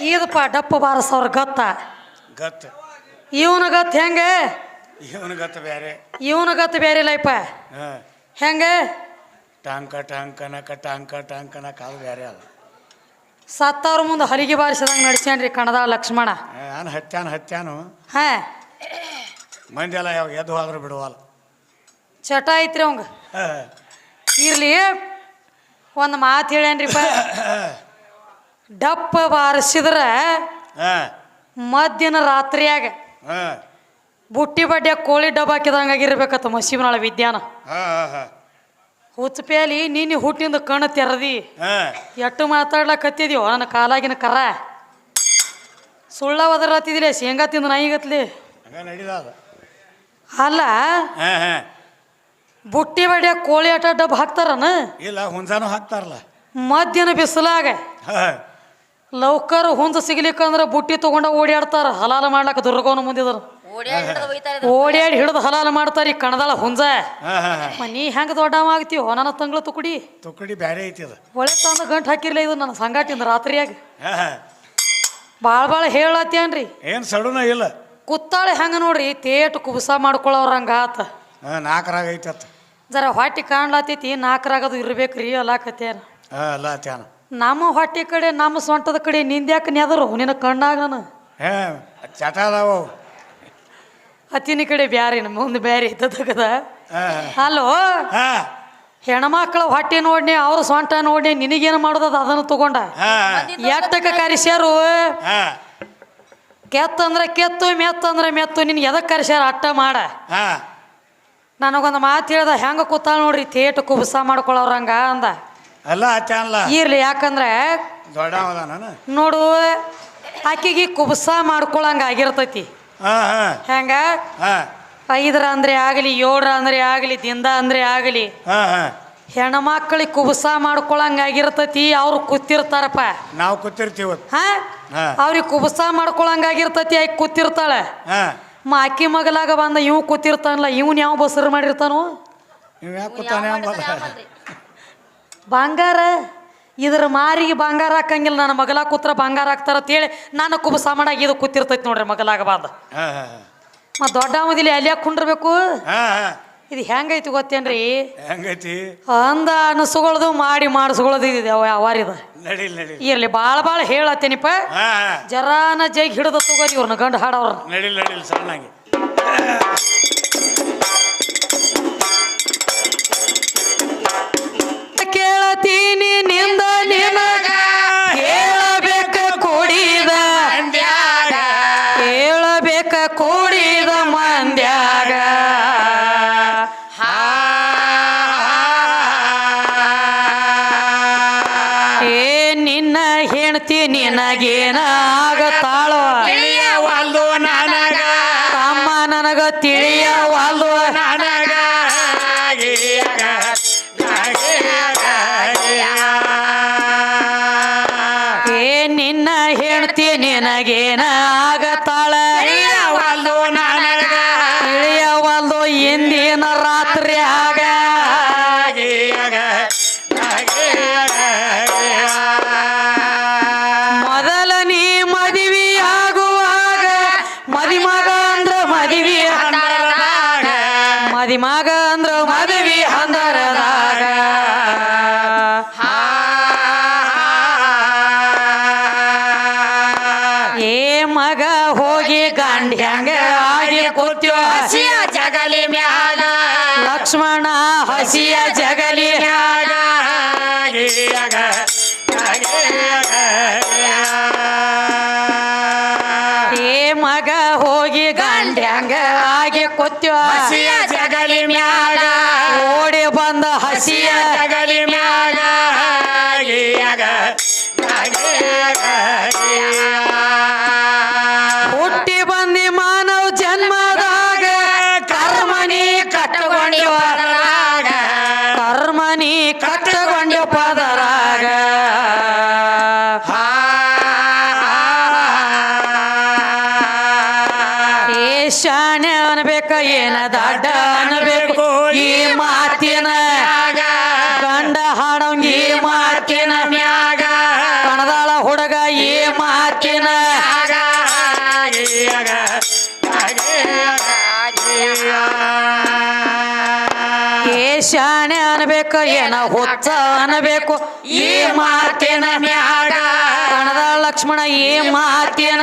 ಇದಪ್ಪ ಡಪ್ಪ ಬಾರಸವ್ರ ಗತ್ತ. ಗತ್ ಇವನ ಗತ್ ಹೆಂಗೆ? ಇವನ ಗತ್ ಬೇರೆ ಇವನ ಗತ್ ಬೇರೆ ಲೈಪ ಹೆಂಗೆ? ಟಾಂಕ ಟಾಂಕನಕ ಟಾಂಕ ಟಾಂಕನಕ ಅದು ಬೇರೆ ಅದ. ಸತ್ತವ್ರ ಮುಂದೆ ಹಲಿಗೆ ಬಾರಿಸಿದಂಗೆ ನಡ್ಸ್ಯಾನ್ರಿ ಕಣದ ಲಕ್ಷ್ಮಣ. ನಾನು ಹತ್ಯಾನು ಹತ್ಯಾನು. ಹಾ. ಮಂದಿ ಎಲ್ಲ ಯಾವಾಗ ಎದ್ದು ಹೋದ್ರೆ ಬಿಡುವಲ್ಲ ಚಟ ಐತ್ರಿ ಅವಂಗ. ಇರ್ಲಿ ಒಂದು ಮಾತು ಹೇಳ್ಯಾನ್ರಿಪ್ಪ ಡಪ್ಪ ಬಾರಿಸಿದ್ರ ಮಧ್ಯಾಹ್ನ ರಾತ್ರಿಯಾಗ ಬುಟ್ಟಿ ಬಡ್ಡೆ ಕೋಳಿ ಡಬ್ಬ ಹಾಕಿದಂಗೆ ಆಗಿರ್ಬೇಕತ್ತ ಮಸೀಬನಾಳ ವಿದ್ಯಾನ. ಹುಚ್ಚಪೇಲಿ ನೀನು ಹುಟ್ಟಿಂದ ಕಣ್ಣು ತೆರದಿ. ಎಟ್ಟು ಮಾತಾಡ್ಲಕತ್ತಿದ್ಯೋ ನನ್ನ ಕಾಲಾಗಿನ ಕರ. ಸುಳ್ಳ ಒದರತ್ತಿದಿಲ್ಲ ಶೇಂಗಾ ತಿಂದು ನಾಯಿಗತ್ಲಿ. ಅಲ್ಲ ಬುಟ್ಟಿ ಬಡಿಯ ಕೋಳಿ ಆಟ ಡಬ್ ಹಾಕ್ತಾರನ? ಇಲ್ಲ ಹುಂಜಾನು ಹಾಕ್ತಾರಲ್ಲ. ಮಧ್ಯಾಹ್ನ ಬಿಸಿಲಾಗ. ಲೌಕರ್ ಹುಂಜ ಸಿಗ್ಲಿಕ್ಕಂದ್ರ ಬುಟ್ಟಿ ತಗೊಂಡ ಓಡಾಡ್ತಾರ ಹಲಾಲ ಮಾಡ್ಲಾಕ ದುರ್ಗವನ ಮುಂದಿದ್ರು. ಓಡ್ಯಾಡಿ ಹಿಡ್ದು ಒಯ್ತಾರೆ ಓಡ್ಯಾಡಿ ಹಿಡಿದು ಹಲಾಲ ಮಾಡ್ತಾರ ಈ ಕಣದಾಳ ಹುಂಜ. ನೀ ಹೆಂಗ ದೊಡ್ಡವ ಆಗ್ತೀವಿ ನನ್ನ ತಂಗಳ ತುಕುಡಿ. ತುಕುಡಿ ಬ್ಯಾರೆ ಐತಿ ಅದು. ಒಳ್ಳೆ ತಂದ ಗಂಟು ಹಾಕಿರ್ಲ ಇದು ನನ್ನ ಸಂಗಾಟಿಂದ ರಾತ್ರಿಯಾಗ. ಹಾ ಬಾಳ ಭಾಳ ಭಾಳ ಹೇಳತ್ತೇನ್ರಿ ಏನು ಸಡುನ ಇಲ್ಲ. ಕುತ್ತಾಳೆ ಹೆಂಗ ನೋಡ್ರಿ ತೇಟ್ ಕುಬಸ ಮಾಡ್ಕೊಳ್ಳೋರ್ ಹಂಗ ಆತ ನಾಲ್ಕರಾಗ ಐತಿ ಅತ್ತ ಜರ ಹೊಟ್ಟಿ ಕಾಣ್ಲಾತೈತಿ ನಾಲ್ಕರಾಗದು ಇರ್ಬೇಕ್ರಿ ಅಲಾಕತ್ತೇನ ಹಾ ಅಲ್ಲ ತ್ಯಾನ ನಮ್ಮ ಹೊಟ್ಟಿ ಕಡೆ ನಮ್ಮ ಸೊಂಟದ ಕಡೆ ನಿಂದ್ಯಾಕ ನೆದರು? ನಿನ್ನ ಕಣ್ಣಾಗ ನಾನು. ಹೇ ಚಟ ಅದಾವ ಅವು. ಕಡೆ ಬ್ಯಾರಿ ನಮ್ಮ ಮುಂದೆ ಬ್ಯಾರಿ ಇದ್ದದ ಹಲೋ? ಹಾ. ಹೆಣ್ಮಕ್ಳ ಹೊಟ್ಟೆ ನೋಡ್ನಿ ಅವ್ರ ಸೊಂಟ ನೋಡ್ನಿ ನಿನಗೇನು ಮಾಡೋದದ ಅದನ್ನು ತಗೊಂಡ? ಎಟ್ಟಕ್ಕೆ ಕರಿಸ್ಯಾರು? ಹಾ. ಕೆತ್ತ ಅಂದ್ರೆ ಕೆತ್ತು ಮೆತ್ತಂದ್ರೆ ಮೆತ್ತು ನಿನ್ಗೆ ಎದಕ್ಕೆ ಕರೆಸ್ಯಾರ? ಅಟ್ಟ ಮಾಡ. ಹಾ. ನನಗೊಂದು ಮಾತು ಹೇಳ್ದ ಹೆಂಗ ಕೂತಾಳ ನೋಡ್ರಿ ತೇಟು ಕುಬಸ ಮಾಡ್ಕೊಳ್ಳೋರಂಗ ಅಂದ. ಅಲ್ಲ ಇರ್ಲಿ ಯಾಕಂದ್ರೆ ನೋಡು ಆಕಿಗೆ ಕುಬಸ ಮಾಡ್ಕೊಳಂಗ ಆಗಿರ್ತೈತಿ. ಹೆಂಗ? ಐದರ ಅಂದ್ರೆ ಆಗಲಿ ಏಳರ ಅಂದ್ರೆ ಆಗಲಿ ದಿಂದ ಅಂದ್ರೆ ಆಗಲಿ. ಹೆಣ್ಮಕ್ಳಿಗೆ ಕುಬಸ ಮಾಡ್ಕೊಳಂಗ ಆಗಿರ್ತೈತಿ ಅವ್ರು ಕೂತಿರ್ತಾರಪ್ಪ. ನಾವು ಕೂತಿರ್ತೀವಿ ಹಾ. ಅವ್ರಿಗೆ ಕುಬಸ ಮಾಡ್ಕೊಳಂಗ ಆಗಿರ್ತೈತಿ ಆಕಿ ಕೂತಿರ್ತಾಳೆ. ಹಾ ಮ ಮಗಲಾಗ ಬಂದ ಇವ್ ಕೂತಿರ್ತಾನಲ್ಲ ಇವನ್ ಯಾವ ಬಸರು ಮಾಡಿರ್ತಾನೋ? ನೀವು ಯಾಕೆ ಕೂತಾನೆ ಅಂಬಲ್ಲ? ಬಂಗಾರ ಇದ್ರ ಮಾರಿಗೆ ಬಂಗಾರ ಹಾಕಂಗಿಲ್ಲ ನನ್ನ ಮಗಲ ಕೂತ್ರ ಬಂಗಾರ ಹಾಕ್ತಾರ ಅಂತೇಳಿ ನಾನು ಕುಬ ಸಾಮಾನಾಗಿ ಇದು ಕೂತಿರ್ತೈತಿ ನೋಡ್ರಿ ಮಗಲಾಗ ಬಂದ. ಹಾ ಹಾ ಮತ್ತು ದೊಡ್ಡ ಅವದಿಲ್ಲ ಅಲ್ಲಿ ಹಾಕೊಂಡಿರ್ಬೇಕು ಕುಂಡ್ರಬೇಕು? ಹಾ ಹಾ. ಇದು ಹೆಂಗೈತಿ ಗೊತ್ತೇನ್ರಿ? ಹೆಂಗೈತಿ? ಅಂದ ಅನಸುಗಳದು ಮಾಡಿ ಮಾಡಿಸ್ಕೊಳ್ಳೋದು ಇದೆ ಅವಾರಿದ ನಡೀಲ್ ನಡೀಲ್ ಇರ್ಲಿ ಭಾಳ ಭಾಳ ಹೇಳತ್ತೇನಿಪ್ಪ. ಜರಾನ ಜೈಗ್ ಹಿಡಿದ ತಗೋರಿ ಇವ್ರನ್ನ ಗಂಡು ಹಾಡವ್ರ ನಡೀಲ್ ಸಣ್ಣಾಗಿ. ಕೇಳತೀನಿ ನಿಂದ ನಿನಗ ನಿನಗೇನ? ಮದಿಮಗ ಅಂದ್ರ ಮದುವೆ ಅಂದರದಾಗ ಏ ಮಗ ಹೋಗಿ ಗಂಡ ಹೆಂಗ ಆಗಿ ಕೂತ್ಯೋ? ಹಸಿಯ ಜಗಲಿ ಮ್ಯಾಗ. ಲಕ್ಷ್ಮಣ ಹಸಿಯ ಜಗಲಿ ಹಸಿಯ ಏ ಶಾಣೆ ಅನ್ಬೇಕು ಏನ ಹುಚ್ಚ ಅನ್ಬೇಕು ಈ ಮಾತಿನ ಮ್ಯಾಡ. ಕಣದ ಲಕ್ಷ್ಮಣ ಈ ಮಾತಿನ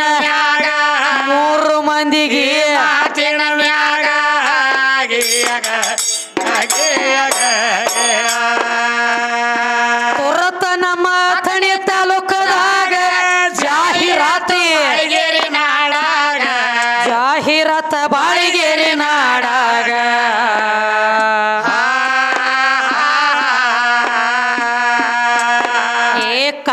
ಮೂರು ಮಂದಿಗೆ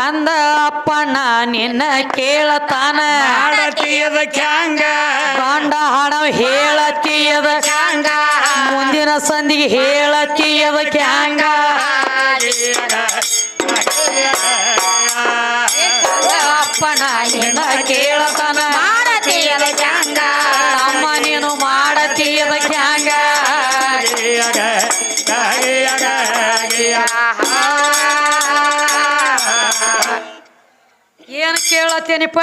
ಏ ಕಂದ ಅಪ್ಪಣ್ಣ ನಿನ್ನ ಕೇಳತಾನ ಮಾಡತೀಯದ ಕ್ಯಾಂಗ ಗಂಡ ಹಣ ಹೇಳತ್ತೀಯದ ಕ್ಯಾಂಗ ಮುಂದಿನ ಸಂದಿಗೆ ಹೇಳತ್ತೀಯದ ಕ್ಯಾಂಗ ಗಿಯಗ, ಗಿಯಗ. ಅಪ್ಪಣ್ಣ ನಿನ್ನ ಕೇಳತಾನ ಮಾಡತೀಯದ ಕ್ಯಾಂಗ ಅಮ್ಮ ನೀನು ಮಾಡತ್ತೀಯದ ಕ್ಯಾಂಗ ಗಿಯಗ, ಏನ್ ಕೇಳತ್ತೇನಿಪ್ಪ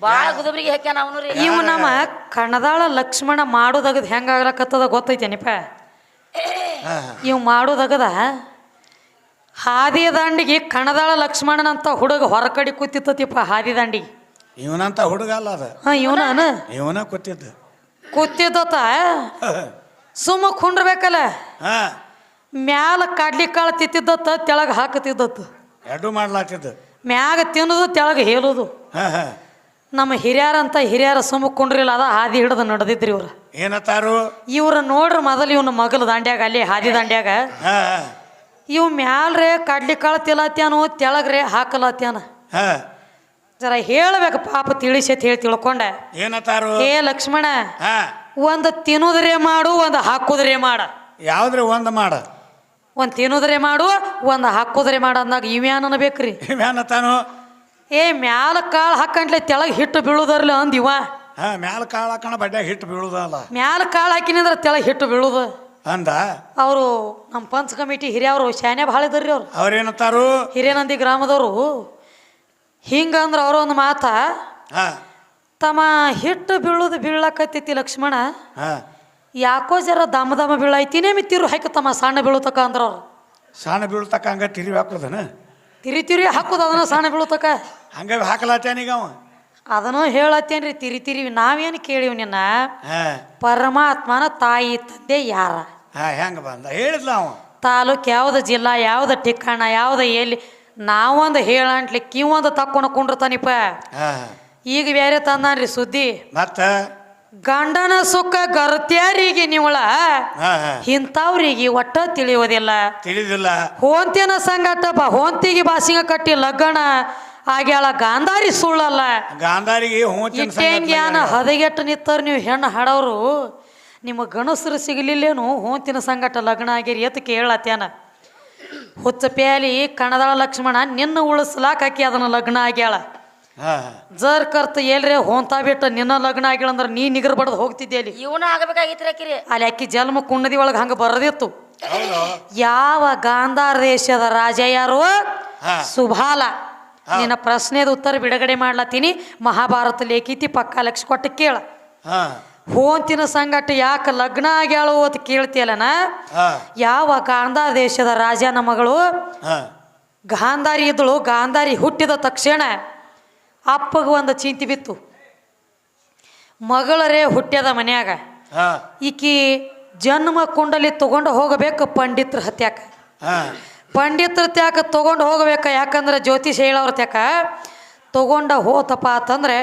ಬಾಳ ಗುದಬರಿಗೆ ಹಾಕ್ಯಾನ ಅವನು ರೀ. ಇವು ನಮ್ಮ ಕಣದಾಳ ಲಕ್ಷ್ಮಣ ಮಾಡೋದಗದ ಹೆಂಗಾಗ್ಲಕತ್ತದ ಗೊತ್ತೈತೇನಿಪ್ಪ? ಇವು ಮಾಡೋದಗದ ಹಾದಿ ದಾಂಡಿಗೆ ಕಣದಾಳ ಲಕ್ಷ್ಮಣನಂತ ಹುಡುಗ ಹೊರಕಡಿ ಕೂತಿತ್ತತಿಪ್ಪ ಹಾದಿ ದಂಡಿಗೆ. ಇವನಂತ ಹುಡುಗ ಅಲ್ಲ ಅದ. ಹಾ ಇವನ ಇವನ ಕೂತಿದ್ದ. ಕೂತಿದ್ದತ? ಸುಮ್ಮ ಕುಂಡ್ರಬೇಕಲ್ಲ? ಹಾ. ಮ್ಯಾಲ ಕಡ್ಲಿ ಕಾಳು ತಿತ್ತಿದ್ದತ್ತ ತೆಳಗ ಹಾಕತಿದ್ದತ್ತು ಎಡ್ಡು ಮಾಡ್ಲಾತಿದ್ದ. ಮ್ಯಾಗ ತಿನ್ನೋದು ತೆಳಗ ಹೇಳೋದು. ನಮ್ಮ ಹಿರಿಯರಂತ ಹಿರಿಯರ ಸುಮ್ಮ ಕುಂಡ್ರಿಲ್ಲ ಅದ ಹಾದಿ ಹಿಡಿದು ನಡೆದಿದ್ರಿ ಇವ್ರ. ಏನತ್ತಾರು? ಇವ್ರ ನೋಡ್ರಿ ಮೊದಲು ಇವನ ಮಗಲ ದಾಂಡ್ಯಾಗ ಅಲ್ಲಿ ಹಾದಿ ದಾಂಡ್ಯಾಗ. ಇವ್ ಮ್ಯಾಲ್ರೆ ಕಡ್ಲಿ ಕಾಳು ತಿಲತ್ಯಾನು ತೆಳಗ್ರೆ ಹಾಕಲತ್ಯಾನ. ಜರ ಹೇಳ್ಬೇಕು ಪಾಪ ತಿಳಿಸತ್ ಹೇಳಿ ತಿಳ್ಕೊಂಡೆ. ಏನತ್ತಾರು? ಏ ಲಕ್ಷ್ಮಣ ಒಂದು ತಿನ್ನುದ್ರೆ ಮಾಡು ಒಂದು ಹಾಕುದ್ರೆ ಮಾಡ. ಯಾವ್ದ್ರ ಒಂದ್ ಮಾಡ? ಒಂದು ತಿನ್ನುದ್ರೆ ಮಾಡು ಒಂದು ಹಾಕುದ್ರೆ ಮಾಡ ಅಂದಾಗ ಇವ್ಯಾನ ಬೇಕ್ರಿ. ತಾನು? ಏ ಮ್ಯಾಲ ಕಾಳು ಹಾಕಂಡ್ಲೆ ತೆಳಗ್ ಹಿಟ್ಟು ಬೀಳುದರ್ಲಿ ಅಂದಿವ ಹಾ ಮ್ಯಾಲ ಕಾಳ ಹಾಕೋಣ ಬಡ್ಡ ಹಿಟ್ಟು ಬೀಳುದಲ್ಲ. ಮ್ಯಾಲ ಕಾಳು ಹಾಕಿನಿಂದ್ರ ತೆಳಗ್ ಹಿಟ್ಟು ಬೀಳುದು. ಅಂದ? ಅವರು ನಮ್ಮ ಪಂಚ ಕಮಿಟಿ ಹಿರಿಯವರು ಶಾನೆ ಭಾಳ ಇದ್ರಿ ಅವ್ರು. ಅವ್ರೇನಂತಾರು? ಹಿರಿಯನಂದಿ ಗ್ರಾಮದವರು. ಹಿಂಗಂದ್ರ ಅವರು ಒಂದು ಮಾತ ಹಾ. ತಮ್ಮ ಹಿಟ್ಟು ಬೀಳುದು ಬೀಳಕತ್ತೈತಿ ಲಕ್ಷ್ಮಣ. ಹಾ. ಯಾಕೋ ಜರ ದಮ ದಮ ಬೀಳೈತಿನೇ ಮಿತ್ತಿರು ತಿರು ಹಾಕುತ್ತಮ್ಮ ಸಣ್ಣ ಬೀಳುತ್ತಕ ಅಂದ್ರ ಅವ್ರು. ಸಣ್ಣ ಬೀಳ್ತಕ್ಕ ಹಂಗ ತಿರಿ ಹಾಕೋದನ? ತಿರಿ ತಿರಿ ಹಾಕೋದು ಅದನ್ನ ಸಣ್ಣ ಬೀಳುತ್ತಕ ಹಂಗ ಹಾಕಲಾತ್ಯಾನೀಗ ಅವ? ಅದನ್ನು ಹೇಳತ್ತೇನ್ರಿ ತಿರಿ ತಿರಿ. ನಾವೇನು ಕೇಳಿವ್ ನಿನ್ನ? ಹಾ. ಪರಮಾತ್ಮನ ತಾಯಿ ತಂದೆ ಯಾರ? ಹಾ ಹೆಂಗ ಬಂದ? ಹೇಳಿದ್ಲ ಅವ. ತಾಲೂಕ್ ಯಾವ್ದು ಜಿಲ್ಲಾ ಯಾವ್ದು ಠಿಕಾಣ ಯಾವ್ದು ಎಲ್ಲಿ? ನಾವೊಂದು ಹೇಳಂಟ್ಲಿ ಕಿವೊಂದು ತಕ್ಕೊಂಡು ಕುಂಡ್ರತಾನಿಪ್ಪ ಹಾ. ಈಗ ಬೇರೆ ತಂದಾನ್ರಿ ಸುದ್ದಿ. ಮತ್ತ? ಗಂಡನ ಸುಖ ಗರತ್ಯಾರಿಗೆ ನೀವಳ? ಇಂಥವ್ರಿಗೆ ಒಟ್ಟ ತಿಳಿಯೋದಿಲ್ಲ ತಿಳಿದಿಲ್ಲ. ಹೋಂತಿನ ಸಂಗಟ ಬಾ ಹೋಂತಿಗೆ ಬಾಸಿಂಗ ಕಟ್ಟಿ ಲಗ್ನ ಆಗ್ಯಾಳ ಗಾಂಧಾರಿ ಸುಳ್ಳಲ್ಲ. ಗಾಂಧಾರಿಗೆ ಹೋಂತಿನ ಇಟ್ಟೆಂಗ್ಯಾನ ಹದಗೆಟ್ಟು ನಿತ್ತರ್ ನೀವು ಹೆಣ್ಣು ಹಾಡೋರು ನಿಮ್ಮ ಗಣಸರು ಸಿಗಲಿಲ್ಲೇನು? ಹೋಂತಿನ ಸಂಗಟ ಲಗ್ನ ಆಗಿರಿ ಎತ್ ಕೇಳತ್ಯಾನ ಹುಚ್ಚ ಪ್ಯಾಲಿ ಕಣದಾಳ ಲಕ್ಷ್ಮಣ ನಿನ್ನ ಉಳಿಸ್ಲಾಕ ಆಕಿ ಅದನ್ನ ಲಗ್ನ ಆಗ್ಯಾಳ. ಜರ್ ಕರ್ತ ಎಲ್ರೆ ಹೋಂತಾ ಬಿಟ್ಟ ನಿನ್ನ ಲಗ್ನ ಆಗಿಲ್ಲ ಅಂದ್ರೆ ನೀ ನಿಗರ್ ಬಡದ್ ಹೋಗ್ತಿದ್ದೆ ಅಲ್ಲಿ. ಇವನ ಆಗಬೇಕಾಗಿತ್ರಿ ಆಕಿರಿ ಅಲ್ಲಿ ಅಕ್ಕಿ ಜನ್ಮ ಕುಂಡದಿ ಒಳಗೆ ಹಂಗೆ ಬರದಿತ್ತು. ಹೌದು. ಯಾವ ಗಾಂಧಾರ ದೇಶದ ರಾಜ ಯಾರು? ಹಾ. ಸುಭಾಲ. ನಿನ್ನ ಪ್ರಶ್ನೆದ ಉತ್ತರ ಬಿಡುಗಡೆ ಮಾಡ್ಲತ್ತೀನಿ. ಮಹಾಭಾರತ ಲೇಖಿತಿ ಪಕ್ಕ ಲಕ್ಷ ಕೊಟ್ಟು ಕೇಳ. ಹಾ. ಹೋಂತಿನ ಸಂಗಟ ಯಾಕೆ ಲಗ್ನ ಆಗ್ಯಾಳು ಅಂತ ಕೇಳ್ತಿಯಲ್ಲನ? ಹಾ. ಯಾವ ಗಾಂಧಾರ ದೇಶದ ರಾಜನ ಮಗಳು? ಹಾ. ಗಾಂಧಾರಿ ಇದ್ದಳು ಗಾಂಧಾರಿ ಹುಟ್ಟಿದ ತಕ್ಷಣ ಅಪ್ಪಗೆ ಒಂದು ಚಿಂತೆ ಬಿತ್ತು. ಮಗಳರೇ ಹುಟ್ಟ್ಯದ ಮನ್ಯಾಗ. ಈಕಿ ಜನ್ಮ ಕುಂಡಲಿ ತಗೊಂಡು ಹೋಗಬೇಕು ಪಂಡಿತ್ರ ಹತ್ಯಾಕ. ಪಂಡಿತರ ತ್ಯಾಕ ತಗೊಂಡು ಹೋಗ್ಬೇಕ ಯಾಕಂದ್ರೆ ಜ್ಯೋತಿಷ ಹೇಳೋರ ತ್ಯಾಕ ತಗೊಂಡ ಹೋತಪ್ಪ ಅಂತಂದ್ರೆ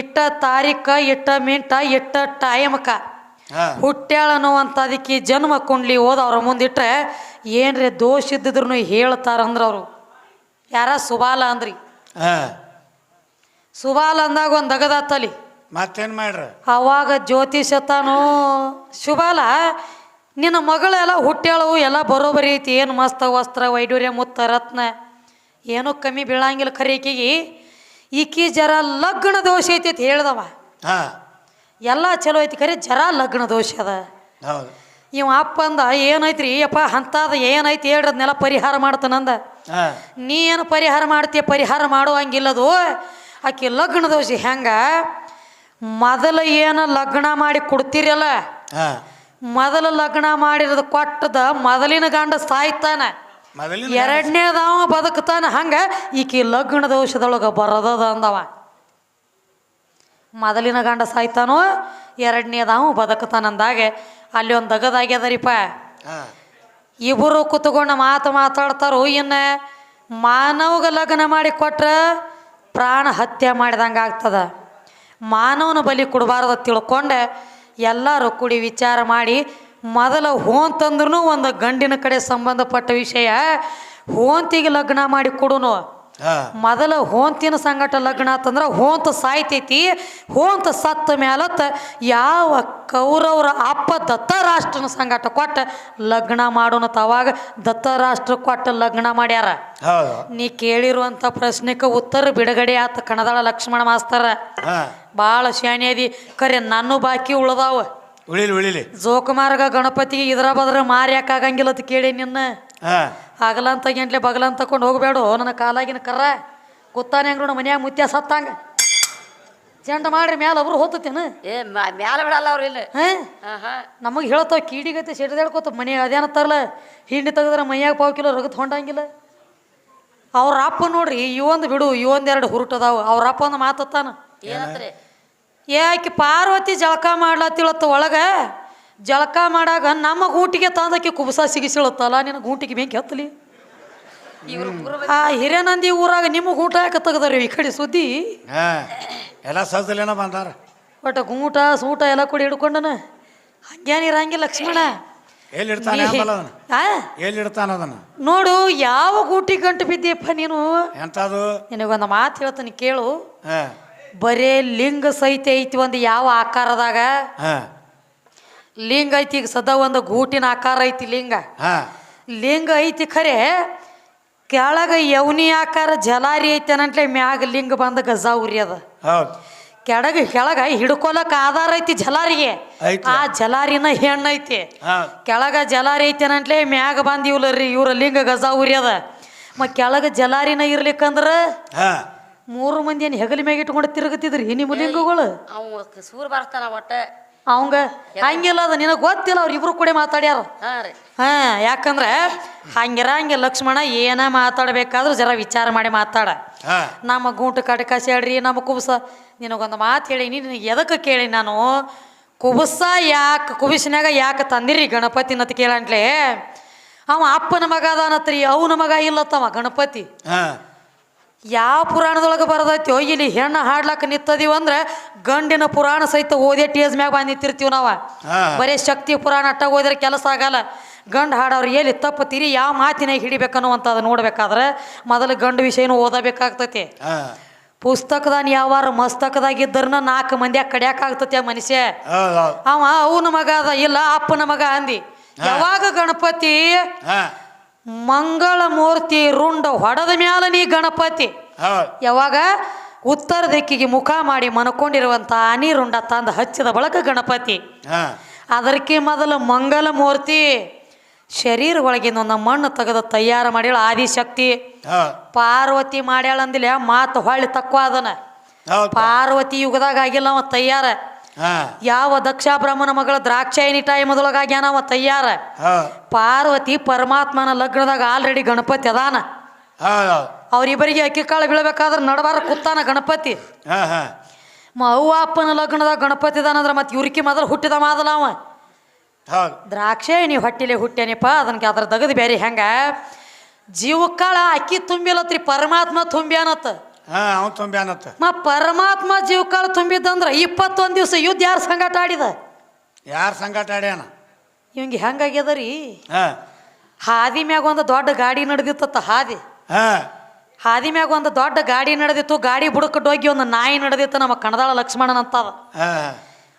ಇಟ್ಟ ತಾರೀಕ ಇಟ್ಟ ಮಿಂಟ ಇಟ್ಟ ಟೈಮಕ. ಹುಟ್ಟ್ಯಾಳ ಅನ್ನುವಂಥದಕ್ಕೆ ಜನ್ಮ ಕುಂಡ್ಲಿ ಓದ ಅವ್ರ ಮುಂದಿಟ್ರೆ ಏನ್ರಿ ದೋಷ ಇದ್ದಿದ್ರು ಹೇಳ್ತಾರಂದ್ರ ಅವರು ಯಾರ ಸುಬಾಲ ಅಂದ್ರಿ. ಸುಬಾಲ ಅಂದಾಗ ಒಂದು ದಗದಾತಲಿ ಮತ್ತೇನು ಮಾಡ್ರ? ಅವಾಗ ಜ್ಯೋತಿಷ ತಾನು ಶುಭಾಲ ನಿನ್ನ ಮಗಳೆಲ್ಲ ಹುಟ್ಟ್ಯಾಳವು ಎಲ್ಲ ಬರೋಬರಿ ಐತಿ ಏನು ಮಸ್ತ ವಸ್ತ್ರ ವೈಡೂರ್ಯ ಮುತ್ತ ರತ್ನ ಏನೂ ಕಮ್ಮಿ ಬೀಳಂಗಿಲ್ಲ ಖರೆ ಈಕಿಗೆ. ಈಕಿ ಜರ ಲಗ್ನ ದೋಷ ಐತಿ ಅಂತ ಹೇಳ್ದವ. ಹಾ. ಎಲ್ಲ ಚಲೋ ಐತಿ ಖರೆ ಜರ ಲಗ್ನ ದೋಷ ಅದ. ಹೌದು. ಇವ ಅಪ್ಪ ಅಂದ ಏನೈತ್ರಿ ಅಪ್ಪ ಅಂಥದ್ದು ಏನೈತಿ ಹೇಳ್ರದ್ನೆಲ್ಲ ಪರಿಹಾರ ಮಾಡ್ತಾನಂದ. ಹಾ. ನೀ ಏನು ಪರಿಹಾರ ಮಾಡ್ತೀಯ ಪರಿಹಾರ ಮಾಡುವಂಗಿಲ್ಲದು ಆಕೆ ಲಗ್ನ ದೋಷ ಹೆಂಗ? ಮೊದಲ ಏನು ಲಗ್ನ ಮಾಡಿ ಕೊಡ್ತೀರಲ್ಲ? ಮೊದಲ ಲಗ್ನ ಮಾಡಿರೋದು ಕೊಟ್ಟದ ಮೊದಲಿನ ಗಂಡ ಸಾಯ್ತಾನ. ಎರಡನೇದಾವ ಬದುಕ್ತಾನ. ಹಂಗ ಈಕೆ ಲಗ್ನ ದೋಷದೊಳಗೆ ಬರೋದದ ಅಂದವ. ಮೊದಲಿನ ಗಂಡ ಸಾಯ್ತಾನೋ ಎರಡನೇದವ ಬದುಕ್ತಾನ ಅಂದಾಗ ಅಲ್ಲಿ ಒಂದು ದಗದಾಗ್ಯದರಿಪ್ಪ ಹಾ. ಇಬ್ಬರು ಕುತ್ಕೊಂಡು ಮಾತು ಮಾತಾಡ್ತಾರೋ ಇನ್ನ ಮಾನವಗ ಲಗ್ನ ಮಾಡಿ ಕೊಟ್ರೆ ಪ್ರಾಣ ಹತ್ಯೆ ಮಾಡಿದಂಗೆ ಆಗ್ತದ. ಮಾನವನ ಬಲಿ ಕೊಡಬಾರ್ದು ತಿಳ್ಕೊಂಡೆ. ಎಲ್ಲರೂ ಕೂಡಿ ವಿಚಾರ ಮಾಡಿ, ಮೊದಲ ಹೋಂತಂದ್ರೂ ಒಂದು ಗಂಡಿನ ಕಡೆ ಸಂಬಂಧಪಟ್ಟ ವಿಷಯ, ಹೋಂತಿಗೆ ಲಗ್ನ ಮಾಡಿ ಕೊಡುನು. ಮೊದಲ ಹೋಂತಿನ ಸಂಗಟ ಲಗ್ನ ಆತಂದ್ರೆ ಹೋಂತ ಸಾಯ್ತೈತಿ ಹೋಂತ ಸತ್ತ ಮ್ಯಾಲತ್ತ ಯಾವ ಕೌರವರ ಅಪ್ಪ ದತ್ತರಾಷ್ಟ್ರನ ಸಂಗಟ ಕೊಟ್ಟ ಲಗ್ನ ಮಾಡೋಣ ತವಾಗ ದತ್ತರಾಷ್ಟ್ರ ಕೊಟ್ಟ ಲಗ್ನ ಮಾಡ್ಯಾರ. ನೀ ಕೇಳಿರುವಂಥ ಪ್ರಶ್ನೆಗೆ ಉತ್ತರ ಬಿಡುಗಡೆ ಆತ ಕಣದಾಳ ಲಕ್ಷ್ಮಣ ಮಾಸ್ತರ. ಭಾಳ ಶಾಣ್ಯದಿ ಕರೆ ನಾನು ಬಾಕಿ ಉಳ್ದಾವ. ಉಳಿಲಿ ಉಳಿಲಿ. ಜೋಕುಮಾರ್ಗ ಗಣಪತಿಗೆ ಇದ್ರ ಬದ್ರ ಮಾರ್ಯಾಕಾಗಂಗಿಲ್ಲ ಆಗಂಗಿಲ್ಲ ಅಂತ ಕೇಳಿ ನಿನ್ನ. ಹಾ ಆಗಲಂತ ಗಂಟ್ಲೆ ಬಗಲಂತ ತಕೊಂಡು ಹೋಗಬೇಡು. ನನ್ನ ಕಾಲಾಗಿನ ಕರ್ರ. ಗೊತ್ತಾನೆ ಹೆಂಗ್ರು ನಮ್ಮ ಮನ್ಯಾಗ ಮುತ್ಯ ಸತ್ತಂಗ. ಜಂಡ ಮಾಡ್ರಿ ಮ್ಯಾಲ ಒಬ್ರು ಹೋತತೇನು? ಏ ಮ್ಯಾಲ ಬಿಡಲ್ಲ ಅವ್ರು ಇಲ್ಲಿ. ಹಾ? ಹಾ ಹಾ. ನಮಗೆ ಹೇಳ್ತಾವ ಕೀಡಿಗತ್ತೆ ಸಿಡ್ದಾಡ್ಕೋತ ಮನೆ ಅದೇನತ್ತಾರಲ್ಲ ಹಿಂಡಿ ತೆಗೆದ್ರೆ ಮೈಯಾಗ ಪಾವು ಕಿಲೋ ರಗತ್ ಹೊಂಡಂಗಿಲ್ಲ. ಅವ್ರ ಅಪ್ಪ ನೋಡ್ರಿ ಇವೊಂದು ಬಿಡು ಇವೊಂದು ಎರಡು ಹುರುಟದಾವು ಅವ್ರ ಅಪ್ಪ ಒಂದು ಮಾತತ್ತಾನ ಏನಂತ್ರಿ? ಯಾಕೆ ಪಾರ್ವತಿ ಜಳಕ ಮಾಡ್ಲತ್ತಿಳತ್ತ ಒಳಗ ಜಳಕ ಮಾಡಾಗ ನಮ್ಮ ಗೂಟಿಗೆ ತಂದಕ್ಕೆ ಕುಬಸ ಸಿಗಿಸಿಳತ್ತಲ್ಲ ನಿನ್ನ ಗೂಟಿಗೆ ಬೇಕು ಹತ್ತಲಿ ಇವ್ರು ಆ ಹಿರೇನಂದಿ ಊರಾಗ ನಿಮ್ಮ ಗೂಟ ಯಾಕೆ ತೆಗ್ದಾರಿ ಈ ಕಡೆ ಸುದ್ದಿ? ಹಾ ಎಲ್ಲ ಸಜ್ಜಲೇನ ಬಂದಾರ. ಒಟ್ಟ ಗೂಟ ಸೂಟ ಎಲ್ಲ ಕೂಡ ಹಿಡ್ಕೊಂಡನ? ಹಂಗೇನ್ ಇರಂಗಿಲ್ಲ ಲಕ್ಷ್ಮಣ. ನೋಡು ಯಾವ ಗೂಟಿ ಗಂಟು ಬಿದ್ದೀಯಪ್ಪ ನೀನು? ಎಂತದು ನಿನಗೊಂದು ಮಾತು ಹೇಳ್ತಾನೆ ಕೇಳು. ಹಾ. ಬರೇ ಲಿಂಗ ಸಹಿತ ಐತಿ ಒಂದು ಯಾವ ಆಕಾರದಾಗ? ಹಾ. ಲಿಂಗ ಐತಿ ಈಗ ಸದಾ ಒಂದು ಗೂಟಿನ ಆಕಾರ ಐತಿ ಲಿಂಗ. ಹಾ. ಲಿಂಗ ಐತಿ ಖರೆ ಕೆಳಗ ಯವನಿ ಆಕಾರ ಜಲಾರಿ ಐತಿ ಅನ್ನಂಟ್ಲೆ ಮ್ಯಾಗ ಲಿಂಗ ಬಂದ ಗಜ ಉರಿ ಅದ. ಹೌದು. ಕೆಳಗ ಕೆಳಗ ಹಿಡ್ಕೊಲಕ್ ಆಧಾರ ಐತಿ ಜಲಾರಿಗೆ. ಐತಿ. ಆ ಜಲಾರಿನ ಹೆಣ್ಣು ಐತಿ. ಹಾ. ಕೆಳಗ ಜಲಾರಿ ಐತಿ ಅನ್ನಂಟ್ಲೆ ಮ್ಯಾಗ ಬಂದ ಇವ್ಲ ರೀ ಇವ್ರ ಲಿಂಗ ಗಜ ಉರಿ ಅದ. ಮ ಕೆಳಗ ಜಲಾರಿನ ಇರ್ಲಿಕ್ಕಂದ್ರ ಹಾ. ಮೂರು ಮಂದಿ ಏನು ಹೆಗಲಿ ಮ್ಯಾಗ ಇಟ್ಕೊಂಡು ತಿರುಗತಿದ್ರಿ ನಿಮ್ಮ ಲಿಂಗಗಳು. ಅವ ಸೂರ್ ಬರ್ತಾನ ಒಟ್ಟ. ಅವಂಗ ಹಂಗಿಲ್ಲ ಅದ ನಿನಗೆ ಗೊತ್ತಿಲ್ಲ ಅವ್ರು ಇಬ್ರು ಕೂಡ ಮಾತಾಡ್ಯಾರ. ಹಾ ಯಾಕಂದ್ರೆ ಹಂಗಿರಂಗೆ ಲಕ್ಷ್ಮಣ ಏನ ಮಾತಾಡ್ಬೇಕಾದ್ರೂ ಜರ ವಿಚಾರ ಮಾಡಿ ಮಾತಾಡ. ನಮ್ಮ ಗೂಟ ಕಟಕಾಸಿ ಹೇಳ್ರಿ ನಮ್ಮ ಕುಬಸ. ನಿನಗೊಂದು ಮಾತು ಹೇಳೀನಿ ನಿನಗೆ ಎದಕ್ಕೆ ಕೇಳಿ ನಾನು? ಕುಬಸ ಯಾಕೆ ಕುಬಿಸಿನಾಗ ಯಾಕೆ ತಂದಿರಿ ಗಣಪತಿ ಅಂತ ಕೇಳಂಟ್ಲೆ ಅವ ಅಪ್ಪನ ಮಗ ಅದಾನತ್ರಿ ಅವನ ಮಗ ಇಲ್ಲತ್ತವ ಗಣಪತಿ. ಹಾ. ಯಾವ ಪುರಾಣದೊಳಗೆ ಬರದೈತೋ? ಇಲ್ಲಿ ಹೆಣ್ಣು ಹಾಡ್ಲಕ್ಕ ನಿತ್ತದೀವಿ ಅಂದ್ರೆ ಗಂಡಿನ ಪುರಾಣ ಸಹಿತ ಓದೇ ಟೇಜ್ ಮ್ಯಾಗ ಬಂದು ನಿಂತಿರ್ತೀವಿ ನಾವು. ಬರೇ ಶಕ್ತಿ ಪುರಾಣ ಅಟ್ಟ ಓದಿದ್ರೆ ಕೆಲಸ ಆಗಲ್ಲ. ಗಂಡು ಹಾಡೋರು ಎಲ್ಲಿ ತಪ್ಪತ್ತೀರಿ? ಯಾವ ಮಾತಿನಾಗ ಹಿಡಿಬೇಕನ್ನುವಂಥದ್ದು ನೋಡ್ಬೇಕಾದ್ರೆ ಮೊದಲು ಗಂಡು ವಿಷಯನೂ ಓದಬೇಕಾಗ್ತೈತಿ. ಪುಸ್ತಕದಾನ ಯಾವಾರ ಮಸ್ತಕದಾಗಿದ್ದರನ್ನ ನಾಲ್ಕು ಮಂದಿ ಕಡಿಯಾಕಾಗ್ತತಿ ಆ ಮನುಷ್ಯ. ಅವ ಅವನ ಮಗ ಅದ ಇಲ್ಲ ಅಪ್ಪನ ಮಗ ಅಂದಿ. ಯಾವಾಗ ಗಣಪತಿ ಮಂಗಳ ಮೂರ್ತಿ ರುಂಡ ಹೊಡೆದ ಮ್ಯಾಲ ನೀ ಗಣಪತಿ. ಯಾವಾಗ? ಉತ್ತರ ದಿಕ್ಕಿಗೆ ಮುಖ ಮಾಡಿ ಮನಕೊಂಡಿರುವಂತ ಆನಿ ರುಂಡ ತಂದು ಹಚ್ಚಿದ ಬಳಕ ಗಣಪತಿ. ಅದಕ್ಕೆ ಮೊದಲು ಮಂಗಲ ಮೂರ್ತಿ ಶರೀರ ಒಳಗಿನ ಮಣ್ಣು ತೆಗೆದು ತಯಾರು ಮಾಡ್ಯಾಳ ಆದಿಶಕ್ತಿ. ಪಾರ್ವತಿ ಮಾಡ್ಯಾಳ ಅಂದಿಲ್ಲ ಮಾತು ಹೊಳ್ಳಿ ತಕ್ಕೋ ಅದನ್ನ. ಪಾರ್ವತಿ ಯುಗದಾಗ ಆಗಿಲ್ಲ ಅವ ತಯಾರ. ಯಾವ ದಕ್ಷ ಬ್ರಾಹ್ಮಣ ಮಗಳ ದ್ರಾಕ್ಷಾಯಣಿ ಟೈಮದೊಳಗೆ ಆಗ್ಯಾನ ಅವ ತಯ್ಯಾರ ಪಾರ್ವತಿ ಪರಮಾತ್ಮನ ಲಗ್ನದಾಗ ಆಲ್ರೆಡಿ ಗಣಪತಿ ಅದಾನ. ಅವರಿಬ್ಬರಿಗೆ ಅಕ್ಕಿ ಕಾಳು ಬೀಳಬೇಕಾದ್ರೆ ನಡಬಾರ ಕುತ್ತಾನ ಗಣಪತಿ. ಅವ್ವ ಅಪ್ಪನ ಲಗ್ನದಾಗ ಗಣಪತಿ ಅದಾನಂದ್ರೆ ಮತ್ತೆ ಇವ್ರಿಗೆ ಮೊದಲು ಹುಟ್ಟಿದ ಮಾದಲ ಅವ. ಹೌದು ನೀವು ಹೊಟ್ಟಿಲೆ ಹುಟ್ಟೇನಿಪ್ಪ ಅದನ್ಗೆ ಅದ್ರ ದಗದು ಬೇರೆ ಹೆಂಗ? ಜೀವಕ್ಕಾಳ ಅಕ್ಕಿ ತುಂಬಿಲತ್ರಿ ಪರಮಾತ್ಮ ತುಂಬ್ಯಾನತ್ತ ಹಾ ಅವ್ನು ತುಂಬಿ ಅನ್ನತ್ತ. ಮ ಪರಮಾತ್ಮ ಜೀವಕಾಲ ತುಂಬಿದ್ದಂದ್ರ ಇಪ್ಪತ್ತೊಂದು ದಿವಸ ಯುದ್ಧ ಯಾರು ಸಂಗಾಟ ಆಡಿದ? ಯಾರ ಸಂಗಾಟ ಆಡ್ಯಾನ? ಇವಂಗೆ ಹೆಂಗಾಗ್ಯದ ರೀ ಹಾ. ಹಾದಿ ಮ್ಯಾಗ ಒಂದು ದೊಡ್ಡ ಗಾಡಿ ನಡೆದಿತ್ತ ಹಾದಿ. ಹಾ. ಹಾದಿ ಮ್ಯಾಗ ಒಂದು ದೊಡ್ಡ ಗಾಡಿ ನಡೆದಿತ್ತು ಗಾಡಿ ಬುಡಕ್ಕೆ ಹೋಗಿ ಒಂದು ನಾಯಿ ನಡೆದಿತ್ತು ನಮ್ಮ ಕಣದಾಳ ಲಕ್ಷ್ಮಣನ ಅಂತದ ಹಾ.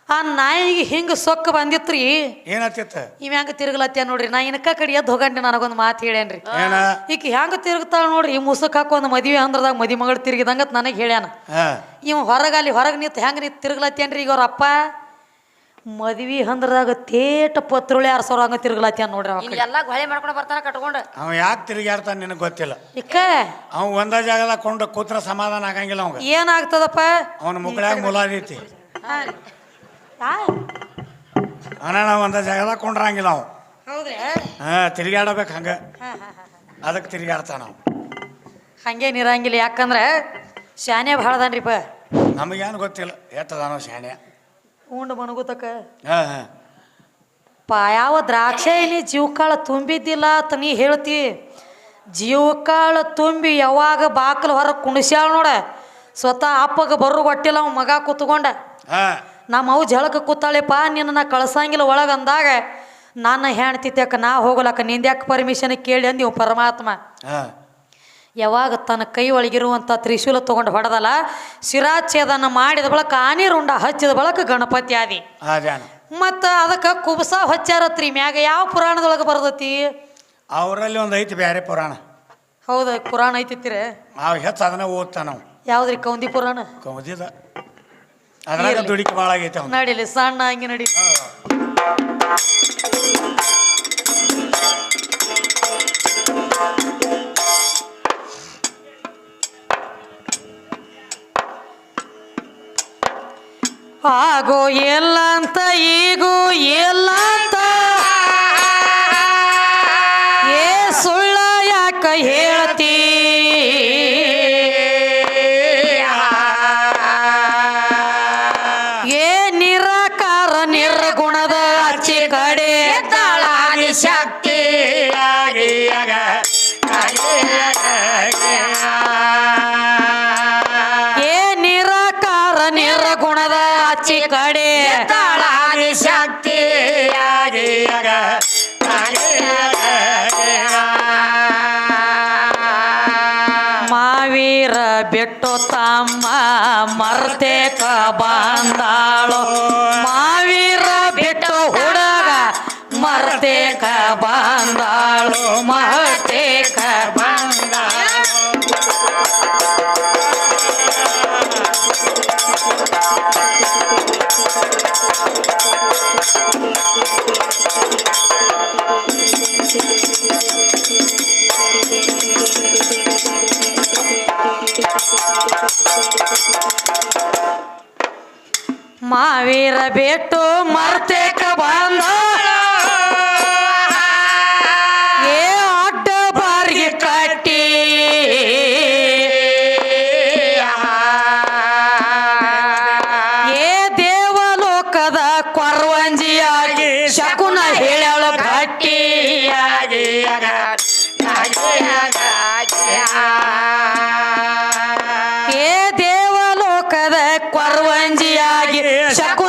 ಆ ನಾಯಿಗೆ ಹಿಂಗ ಸೊಕ್ಕ ಬಂದಿತ್ರಿ? ಏನತ್ತಿತ್ತ ಇವ ಹೆಂಗ ತಿರುಗಲತ್ತ ನೋಡ್ರಿ? ನಾ ಇನ್ಕ ಕಡೆ ಎದ್ದು ಹೋಗಂಡಿ ನನಗೊಂದು ಮಾತು ಹೇಳ್ಯಾನ್ರಿ ಏನ? ಈಕಿ ಹೆಂಗ ತಿರುಗ್ತಾಳ ನೋಡ್ರಿ? ಮುಸುಕ್ ಹಾಕೊಂದು ಮದುವೆ ಅಂದ್ರದಾಗ ಮದಿ ಮಗಳು ತಿರುಗಿದಂಗತ್ ನನಗೆ ಹೇಳ್ಯಾನ. ಇವ್ ಇವ ಹೊರಗೆ ಅಲ್ಲಿ ಹೊರಗೆ ನಿಂತು ಹೆಂಗ ನಿಂತ ತಿರುಗ್ಲತ್ತೇನ್ರಿ ಈಗ ಅವ್ರ ಅಪ್ಪ? ಮದ್ವಿ ಹಂದ್ರದಾಗ ತೇಟ ಪತ್ರುಳಿ ಸಾವಿರ ಹಂಗ ತಿರುಗಲತ್ತ ನೋಡ್ರಿ ಎಲ್ಲಾ ಹೊಳೆ ಮಾಡ್ಕೊಂಡು ಬರ್ತಾನ ಕಟ್ಕೊಂಡು. ಅವ ಯಾಕೆ ತಿರುಗಾಡ್ತಾನೆ ನಿನಗೆ ಗೊತ್ತಿಲ್ಲ. ಇಕ್ಕ? ಅವ ಒಂದ ಜಾಗದಾಗ ಕೊಂಡು ಕೂತ್ರ ಸಮಾಧಾನ ಆಗಂಗಿಲ್ಲ ಅವ್ ಏನಾಗ್ತದಪ್ಪ? ಅವನ ಮುಕ್ಕಳಾಗ ಮುಲಾದೈತಿ ಹಾ. ಯಾ? ಅಣ್ಣ ಒಂದು ಜಾಗದಾಗ ಕೊಂಡ್ರಂಗಿಲ್ಲ ನಾವು ಹೌದ್ರಿ? ಹಾಂ ತಿರ್ಗಾಡಬೇಕು ಹಂಗೆ. ಹಾ ಹಾ ಹಾ ಅದಕ್ಕೆ ತಿರುಗಾಡ್ತಾವ ನಾವು. ಹಂಗೇನು ಇರಂಗಿಲ್ಲ ಯಾಕಂದ್ರೆ ಶಾನೆ ಭಾಳದನ್ರಿಪ್ಪ ನಮಗೇನು ಗೊತ್ತಿಲ್ಲ ಎತ್ತದಾನೋ ಶಾಣೆ. ಉಂಡು ಮಣಗುತಕ. ಹಾಂ ಹಾಂ. ಪಾ ಯಾವ ದ್ರಾಕ್ಷಿ ನೀ ಜೀವಕಾಳ ತುಂಬಿದ್ದಿಲ್ಲ ಅಂತ ನೀ ಹೇಳ್ತಿ. ಜೀವಕಾಳ ತುಂಬಿ ಯಾವಾಗ ಬಾಕಲು ಹೊರಗೆ ಕುಣಿಸ್ಯಾಳ ನೋಡ. ಸ್ವತಃ ಅಪ್ಪಗೆ ಬರು ಕೊಟ್ಟಿಲ್ಲ ಅವ ಮಗ ಕೂತ್ಕೊಂಡ. ಹಾಂ. ನಮ್ಮ ಅವು ಜಳಕ ಕೂತಾಳೆಪ್ಪ ನಿನ್ನ ನಾ ಕಳ್ಸಂಗಿಲ್ಲ ಒಳಗೆ ಅಂದಾಗ ನನ್ನ ಹೆಣ್ತಿ ತೆಕ್ಕ ನಾ ಹೋಗ್ಲಕ್ಕ ನಿಂದ್ಯಾಕೆ ಪರ್ಮಿಷನ್ ಕೇಳಿ ಅಂದಿವ್ ಪರಮಾತ್ಮ. ಯಾವಾಗ ತನ್ನ ಕೈ ಒಳಗಿರುವಂಥ ತ್ರಿಶೂಲ ತೊಗೊಂಡು ಹೊಡೆದಲ್ಲ ಶಿರಾಚ್ಛೇದನ ಮಾಡಿದ ಬಳಕ ಆನಿ ರುಂಡ ಹಚ್ಚಿದ ಬಳಕ ಗಣಪತಿ ಆದಿ. ಮತ್ತು ಅದಕ್ಕೆ ಕುಬಸ ಹೊಚ್ಚಾರತ್ರಿ ಮ್ಯಾಗ ಯಾವ ಪುರಾಣದೊಳಗೆ ಬರ್ತೈತಿ ಅವರಲ್ಲಿ ಒಂದು ಐತಿ ಬೇರೆ ಪುರಾಣ. ಹೌದು ಪುರಾಣ ಐತಿತ್ತಿರೇ ನಾವು ಹೆಚ್ಚು ಅದನ್ನ ಓದ್ತಾ ನಾವು ಯಾವ್ದ್ರಿ ಕೌಂದಿ ಪುರಾಣ? ಕೌದಿದ. ಅದ್ರಾಗ ಇರ್ಲಿ. ದುಡಿಕೆ ಭಾಳ ಆಗೈತೆ ಅವ್ನು ನಡಿಲಿ ಸಣ್ಣ ಹಂಗೆ ನಡಿ. ಆಗೋ ಎಲ್ಲ ಅಂತ ಈಗೂ ಎಲ್ಲ ಅಂತ ಅಚ್ಚಿ ಕಡೆ ತಾಳಾಗಿ ಶಕ್ತಿಯಾಗಿ ಮಾವೀರ ಬಿಟ್ಟು ತಮ್ಮ ಮರ್ತೆ ಬಂದಾಳು ಮಾವೀರ ಬಿಟ್ಟು ಮರ್ತೇಕ ಬಂದಾಳು ದೇವಲೋಕದ ಕೊರವಂಜಿಯಾಗಿ ಶಕುನ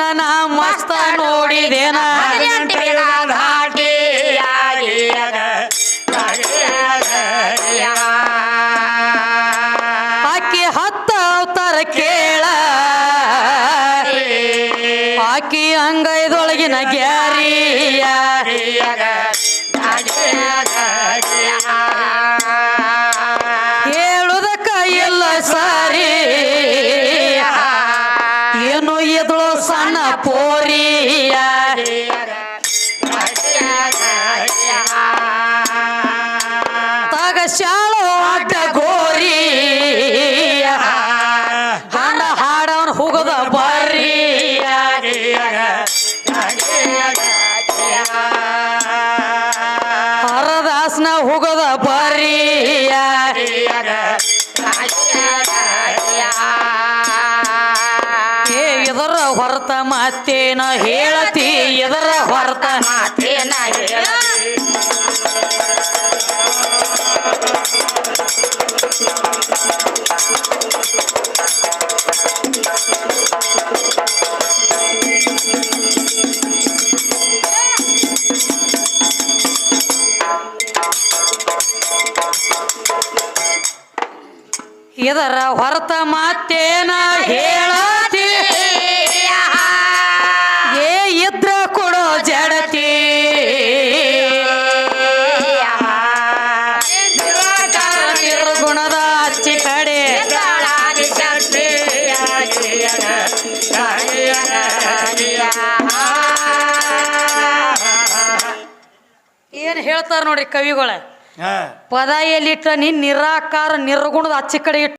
ನಾ ಮಸ್ತ ನೋಡಿದೇನ? ಅಡ್ಡ ಗೋರಿ. ಹಾಡ ಹಾಡವನ್ ಹೋಗದ ಬರ್ರಿಯ ಹರದಾಸನ ಹೋಗದ ಬರ್ರಿಯ ಏ ಇದರ ಹೊರತ ಮತ್ತೇನ ಹೇಳತಿ ಇದರ ಹೊರತ ಇದರ ಹೊರತ ಮಾತೇನ ಹೇಳತಿ? ಏ ಇದ್ರ ಕೊಡೋ ಜಡತಿ? ನಿರ್ಗುಣದ ಅಚ್ಚಿ ಕಡೆ. ಏನ್ ಹೇಳ್ತಾರ ನೋಡ್ರಿ ಕವಿಗಳ? ಪದ ಎಲ್ಲಿಟ್ಟ ನೀನ್ ನಿರಾಕಾರ ನಿರ್ಗುಣದ ಅಚ್ಚಿ ಕಡೆ ಇಟ್ಟು